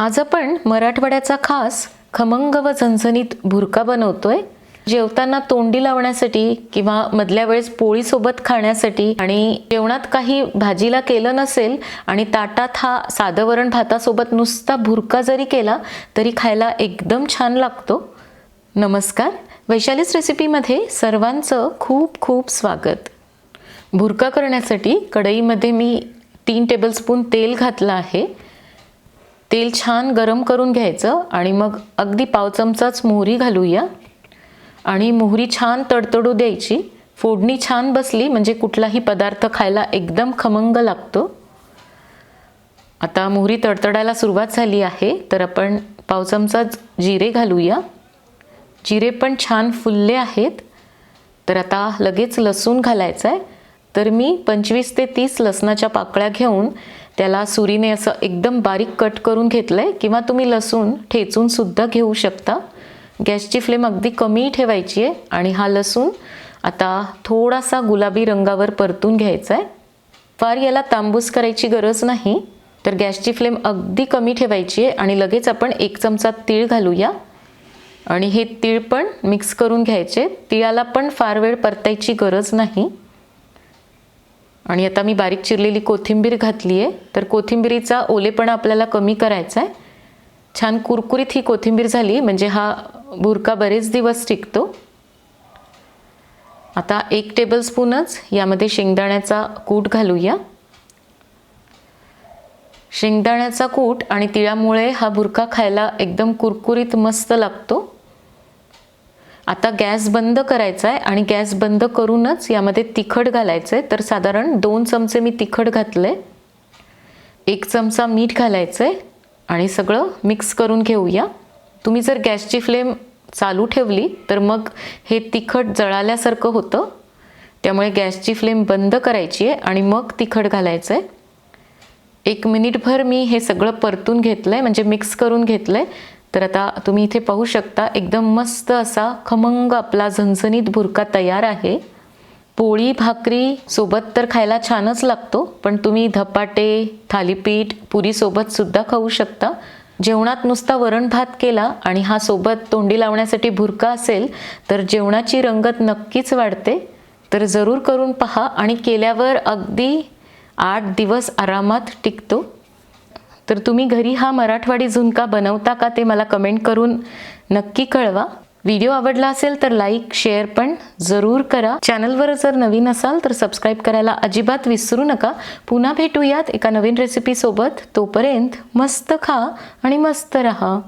आज आपण मराठवाड्याचा खास खमंग व झणझणीत भुरका बनवतोय. जेवताना तोंडी लावण्यासाठी किंवा मधल्या वेळेस पोळीसोबत खाण्यासाठी आणि जेवणात काही भाजीला केलं नसेल आणि ताटात हा साधं वरण भातासोबत नुसता भुरका जरी केला तरी खायला एकदम छान लागतो. नमस्कार. वैशालीस रेसिपीमध्ये सर्वांचं खूप खूप स्वागत. भुरका करण्यासाठी कढईमध्ये मी तीन टेबलस्पून तेल घातलं आहे. तेल छान गरम करून घ्यायचं आणि मग अगदी पाव चमचाच मोहरी घालूया. आणि मोहरी छान तडतडू द्यायची. फोडणी छान बसली म्हणजे कुठलाही पदार्थ खायला एकदम खमंग लागतो. आता मोहरी तडतडायला सुरुवात झाली आहे तर आपण पाव चमचा जिरे घालूया. जिरे पण छान फुलले आहेत. तर आता लगेच लसूण घालायचं आहे तर मी पंचवीस ते तीस लसणाच्या पाकळ्या घेऊन त्याला सुरीने असं एकदम बारीक कट करून घेतलं आहे किंवा तुम्ही लसूण ठेचून सुद्धा घेऊ शकता. गॅसची फ्लेम अगदी कमी ठेवायची आहे आणि हा लसूण आता थोडासा गुलाबी रंगावर परतून घ्यायचा आहे फार याला तांबूस करायची गरज नाही तर गॅसची फ्लेम अगदी कमी ठेवायची आहे आणि लगेच आपण एक चमचा तीळ घालूया. आणि हे तीळ पण मिक्स करून घ्यायचे तिळाला पण फार वेळ परतायची गरज नाही. आणि आता मी बारीक चिरलेली कोथिंबीर घातली आहे तर कोथिंबिरीचा ओलेपणा आपल्याला कमी करायचा आहे छान कुरकुरीत ही कोथिंबीर झाली म्हणजे हा बुरका बरेच दिवस टिकतो. आता एक टेबलस्पूनच यामध्ये शेंगदाण्याचा कूट घालूया. शेंगदाण्याचा कूट आणि तिळामुळे हा बुरका खायला एकदम कुरकुरीत मस्त लागतो. आता गॅस बंद करायचा आहे आणि गॅस बंद करूनच यामध्ये तिखट घालायचं आहे तर साधारण दोन चमचे मी तिखट घातलं आहे एक चमचा मीठ घालायचं आहे आणि सगळं मिक्स करून घेऊया. तुम्ही जर गॅसची फ्लेम चालू ठेवली तर मग हे तिखट जळाल्यासारखं होतं. त्यामुळे गॅसची फ्लेम बंद करायची आहे आणि मग तिखट घालायचं आहे एक मिनिटभर मी हे सगळं परतून घेतलं आहे म्हणजे मिक्स करून घेतलं आहे तर आता तुम्ही इथे पाहू शकता एकदम मस्त असा खमंग आपला झणझणीत भुरका तयार आहे. पोळी भाकरी सोबत तर खायला छानच लागतो पण तुम्ही धपाटे थालीपीठ पुरीसोबत सुद्धा खाऊ शकता. जेवणात नुसता वरण भात केला आणि हा सोबत तोंडी लावण्यासाठी भुरका असेल तर जेवणाची रंगत नक्कीच वाढते. तर जरूर करून पहा आणि केल्यावर अगदी आठ दिवस आरामात टिकतो. तर तुम्ही घरी हा मराठवाडी झुणका बनवता का ते मला कमेंट करून नक्की कळवा. व्हिडिओ आवडला असेल तर लाईक शेअर पण जरूर करा. चॅनलवर जर नवीन असाल तर सबस्क्राईब करायला अजिबात विसरू नका. पुन्हा भेटूयात एका नवीन रेसिपीसोबत तोपर्यंत मस्त खा आणि मस्त रहा.